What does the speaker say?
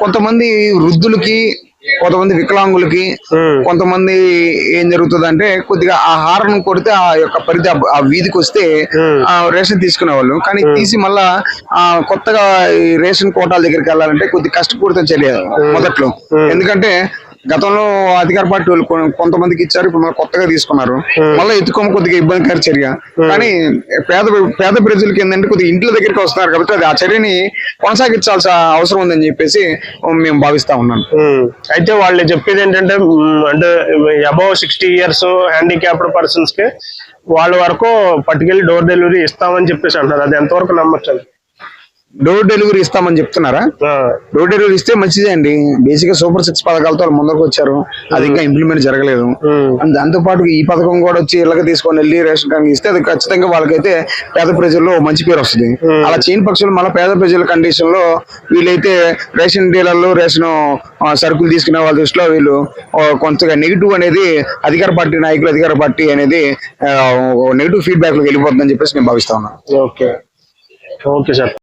కొంతమంది వృద్ధులకి కొంతమంది వికలాంగులకి. కొంతమంది ఏం జరుగుతుంది అంటే కొద్దిగా ఆ హారన్ కొడితే ఆ యొక్క పరిధి ఆ- వీధికి వస్తే రేషన్ తీసుకునే వాళ్ళు కానీ తీసి మళ్ళా ఆ కొత్తగా ఈ రేషన్ కోటాల దగ్గరికి వెళ్ళాలంటే కొద్ది కష్టపూరితం చర్య మొదట్లో. ఎందుకంటే గతంలో అధికార పార్టీ వాళ్ళు కొంతమందికి ఇచ్చారు ఇప్పుడు మళ్ళీ కొత్తగా తీసుకున్నారు. మళ్ళీ ఎత్తుకోమ కొద్దిగా ఇబ్బందికర చర్య. కానీ పేద పేద ప్రజలకి ఏంటంటే కొద్దిగా ఇంట్ల దగ్గరికి వస్తున్నారు కాబట్టి అది ఆ చర్యని కొనసాగించాల్సిన అవసరం ఉందని చెప్పేసి మేము భావిస్తా ఉన్నాను. ఉమ్. అయితే వాళ్ళు చెప్పేది ఏంటంటే అంటే అబౌవ్ సిక్స్టీ ఇయర్స్ హ్యాండిక్యాప్డ్ పర్సన్స్కి వాళ్ళ వరకు పట్టుకెళ్ళి డోర్ డెలివరీ ఇస్తామని చెప్పేసి అంటారు అది ఎంతవరకు నమ్మచ్చు డోర్ డెలివరీ ఇస్తామని చెప్తున్నారా? డోర్ డెలివరీ ఇస్తే మంచిదే అండి. బేసిక్గా సూపర్ సిక్స్ పథకాలతో ముందరకు వచ్చారు. అది ఇంకా ఇంప్లిమెంట్ జరగలేదు. దాంతో పాటు ఈ పథకం కూడా వచ్చి ఇళ్ళకి తీసుకొని వెళ్ళి రేషన్ కార్డు ఇస్తే అది ఖచ్చితంగా వాళ్ళకైతే పేద ప్రజల్లో మంచి పేరు వస్తుంది. అలా చేయని పక్షులు మళ్ళీ పేద ప్రజల కండిషన్లో వీళ్ళైతే రేషన్ డీలర్లు రేషన్ సరుకులు తీసుకునే వాళ్ళ దృష్టిలో వీళ్ళు కొంతగా నెగిటివ్ అనేది అధికార పార్టీ నాయకులు అధికార పార్టీ అనేది నెగిటివ్ ఫీడ్బ్యాక్లోకి వెళ్ళిపోతుందని చెప్పేసి నేను భావిస్తా ఉన్నాను ఓకే. Okay sir.